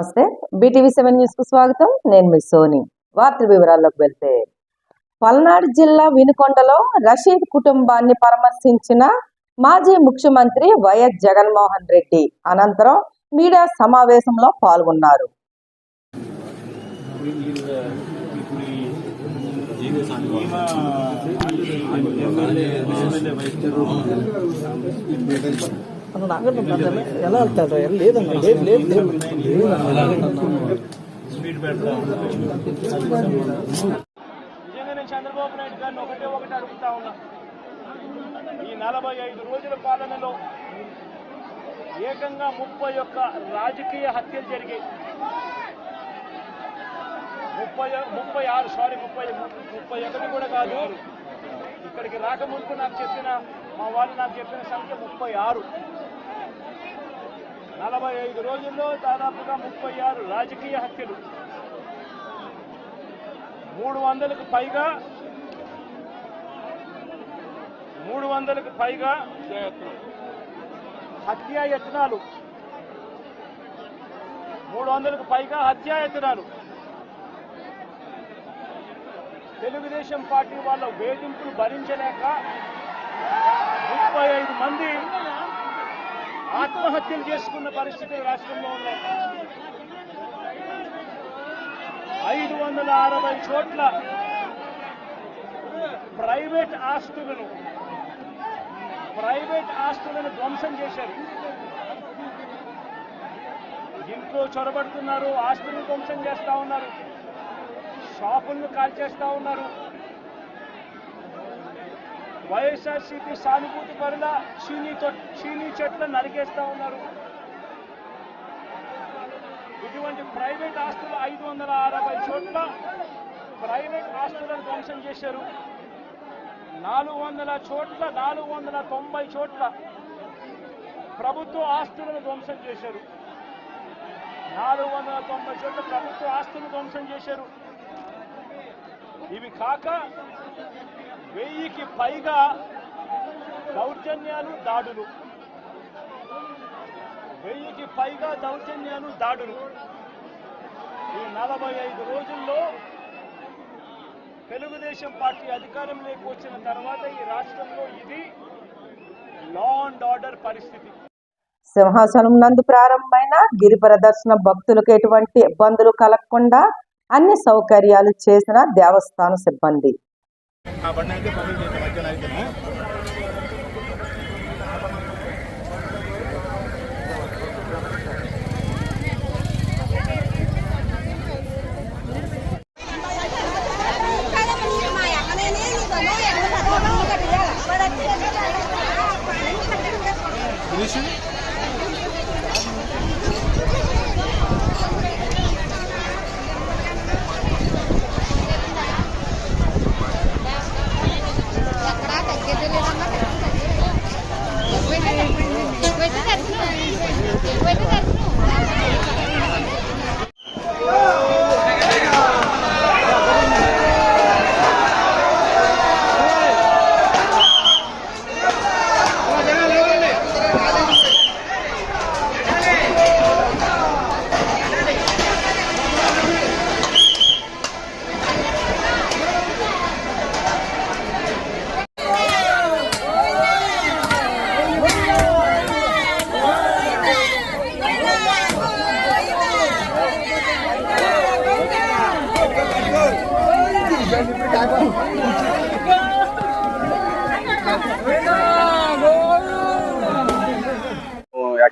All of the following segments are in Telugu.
నమస్తే. బీటీవీ సెవెన్ న్యూస్కు స్వాగతం. నేను మీ సోని. వార్తల వివరాల్లోకి వెళ్తే పల్నాడు జిల్లా వినుకొండలో రషీద్ కుటుంబాన్ని పరామర్శించిన మాజీ ముఖ్యమంత్రి వైఎస్ జగన్మోహన్ రెడ్డి అనంతరం మీడియా సమావేశంలో పాల్గొన్నారు. అన్న నాగంటే ఎలా వెళ్తాడు? ఎలా లేదన్న లేదు లేదు. లేదు చంద్రబాబు నాయుడు గారిని ఒకటే ఒకటి అడుగుతా ఉన్నా. ఈ నలభై ఐదు రోజుల పాలనలో ఏకంగా ముప్పై ఒక్క రాజకీయ హత్యలు జరిగాయి. ముప్పై ముప్పై ఆరు సారీ ముప్పై ముప్పై ఒకటి కూడా కాదు. ఇక్కడికి రాకముందు నాకు చెప్పిన మా వాళ్ళు నాకు చెప్పిన సంఖ్య ముప్పై ఆరు. నలభై ఐదు రోజుల్లో దాదాపుగా ముప్పై ఆరు రాజకీయ హత్యలు. మూడు వందలకు పైగా మూడు వందలకు పైగా హత్యాయత్నాలు మూడు వందలకు పైగా హత్యాయత్నాలు తెలుగుదేశం పార్టీ వాళ్ళ వేధింపులు భరించలేక ముప్పై ఐదు మంది ఆత్మహత్యలు చేసుకున్న పరిస్థితులు రాష్ట్రంలో ఉన్నాయి. ఐదు వందల అరవై చోట్ల ప్రైవేట్ ఆస్తులను ప్రైవేట్ ఆస్తులను ధ్వంసం చేశారు. ఇంట్లో చొరబడుతున్నారు ఆస్తులను ధ్వంసం చేస్తా ఉన్నారు. షాపులను కాల్చేస్తా ఉన్నారు. వైఎస్ఆర్సీపీ సానుభూతి పరుల చీనీ చీనీ చెట్లను నరికేస్తా ఉన్నారు. ఇటువంటి ప్రైవేట్ ఆస్తులు ఐదు వందల అరవై చోట్ల ప్రైవేట్ ఆస్తులను ధ్వంసం చేశారు. నాలుగు వందల చోట్ల నాలుగు వందల తొంభై చోట్ల ప్రభుత్వ ఆస్తులను ధ్వంసం చేశారు. నాలుగు వందల తొంభై చోట్ల ప్రభుత్వ ఆస్తులను ధ్వంసం చేశారు. ఇవి కాక వెయ్యికి పైగా దౌర్జన్యాలు దాడులు. వెయ్యికి పైగా దౌర్జన్యాలు దాడులు. ఈ నలభై ఐదు రోజుల్లో తెలుగుదేశం పార్టీ అధికారంలోకి వచ్చిన తర్వాత ఈ రాష్ట్రంలో ఇది లా అండ్ ఆర్డర్ పరిస్థితి. సింహాసనం నందు ప్రారంభమైన గిరి ప్రదర్శన భక్తులకు ఎటువంటి ఇబ్బందులు కలగకుండా అన్ని సౌకర్యాలు చేసిన దేవస్థాన సిబ్బంది. ಆ ಬಣ್ಣ ಇದೆ ಪಬ್ಲಿಕ್ ಇದೆ ಮಧ್ಯಾಹ್ನ ಆಯ್ತು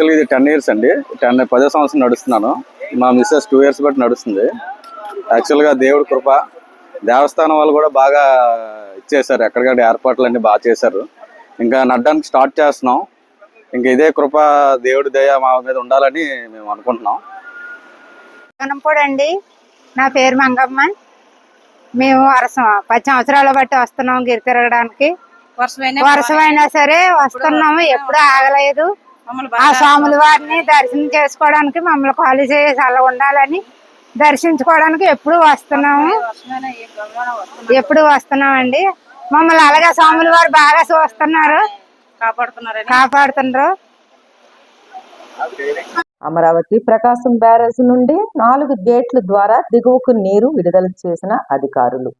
యాక్చువల్గా ఇది టెన్ ఇయర్స్ అండి. టెన్ పదో సంవత్సరం నడుస్తున్నాను. మా మిస్సెస్ టూ ఇయర్స్ బట్టి నడుస్తుంది. యాక్చువల్గా దేవుడి కృప దేవస్థానం వాళ్ళు కూడా బాగా ఇచ్చేసారు ఎక్కడికక్కడ ఏర్పాట్లు అన్ని బాగా చేశారు. ఇంకా నడ్డానికి స్టార్ట్ చేస్తున్నాం. ఇంకా ఇదే కృప దేవుడి దయ మా మీద ఉండాలని మేము అనుకుంటున్నాం. అండి. నా పేరు మంగమ్మ. మేము వరస పది సంవత్సరాల బట్టి వస్తున్నాం గిరి తిరగడానికి. వర్షమైనా సరే వస్తున్నాము. ఎప్పుడు ఆగలేదు. ఆ స్వాముల వారిని దర్శనం చేసుకోవడానికి మమ్మల్ని ఖాళీ చేసి అలా ఉండాలని దర్శించుకోవడానికి ఎప్పుడు వస్తున్నాము. ఎప్పుడు వస్తున్నామండి? మమ్మల్ని అలాగే స్వాముల వారు బాగా చూస్తున్నారు. కాపాడుతున్నారని. కాపాడుతున్నారు. అమరావతి ప్రకాశం బ్యారేజ్ నుండి నాలుగు గేట్ల ద్వారా దిగువకు నీరు విడుదల చేసిన అధికారులు.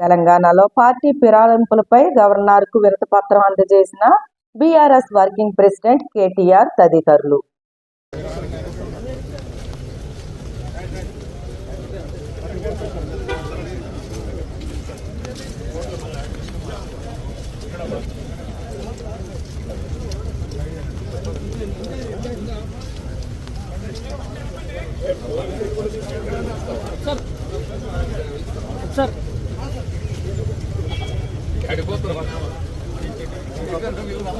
తెలంగాణలో పార్టీ ఫిరాయింపులపై గవర్నర్కు విరతపత్రం అందజేసిన బీఆర్ఎస్ వర్కింగ్ ప్రెసిడెంట్ కేటీఆర్ తదితరులు. సార్ సార్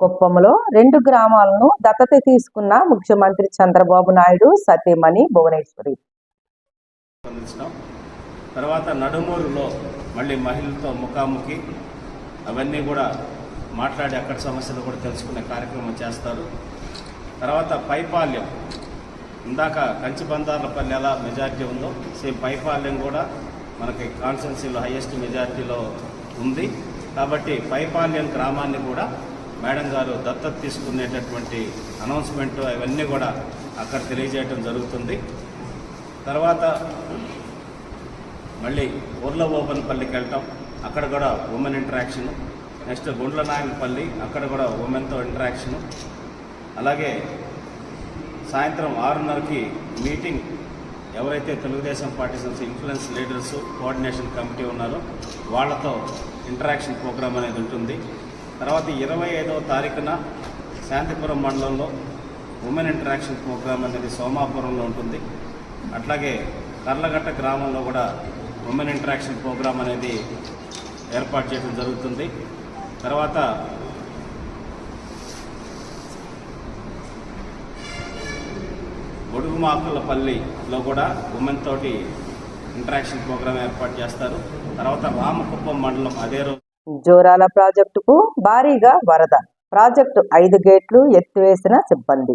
కుప్పంలో రెండు గ్రామాలను దత్తత తీసుకున్న ముఖ్యమంత్రి చంద్రబాబు నాయుడు సతీమణి భువనేశ్వరి. తర్వాత నడుమూరులో మళ్ళీ మహిళలతో ముఖాముఖి. అవన్నీ కూడా మాట్లాడి అక్కడ సమస్యలు కూడా తెలుసుకునే కార్యక్రమం చేస్తారు. తర్వాత పైపాల్యం ఇందాక కంచిబందార్లపల్లి ఎలా మెజార్టీ ఉందో సేమ్ పైపాల్యం కూడా మనకి కాన్స్టెన్సీలో హయ్యెస్ట్ మెజార్టీలో ఉంది. కాబట్టి పైపాల్యం గ్రామాన్ని కూడా మేడం గారు దత్తత తీసుకునేటటువంటి అనౌన్స్మెంట్ అవన్నీ కూడా అక్కడ తెలియజేయడం జరుగుతుంది. తర్వాత మళ్ళీ ఊర్ల ఓపెన్పల్లికి వెళ్ళటం అక్కడ కూడా women interaction next Gundla Nayanapalli అక్కడ కూడా ఉమెన్తో ఇంటరాక్షను అలాగే సాయంత్రం ఆరున్నరకి మీటింగ్ ఎవరైతే తెలుగుదేశం పార్టీ సంస్థ ఇన్ఫ్లుయెన్స్ లీడర్స్ కోఆర్డినేషన్ కమిటీ ఉన్నారో వాళ్ళతో ఇంటరాక్షన్ ప్రోగ్రామ్ అనేది ఉంటుంది. తర్వాత ఇరవై ఐదవ తారీఖున శాంతిపురం మండలంలో ఉమెన్ ఇంటరాక్షన్ ప్రోగ్రామ్ అనేది సోమాపురంలో ఉంటుంది. అట్లాగే కర్లగట్ట గ్రామంలో కూడా ఉమెన్ ఇంటరాక్షన్ ప్రోగ్రామ్ అనేది ఏర్పాటు చేయడం జరుగుతుంది. తర్వాత బొడుగుమాకులపల్లిలో కూడా ఉమెన్ తోటి ఇంటరాక్షన్ ప్రోగ్రామ్ ఏర్పాటు చేస్తారు. తర్వాత రామకుప్పం మండలం అదే రోజు జోరాల ప్రాజెక్టుకు భారీగా వరద. ప్రాజెక్టు ఐదు గేట్లు ఎత్తివేసిన సిబ్బంది.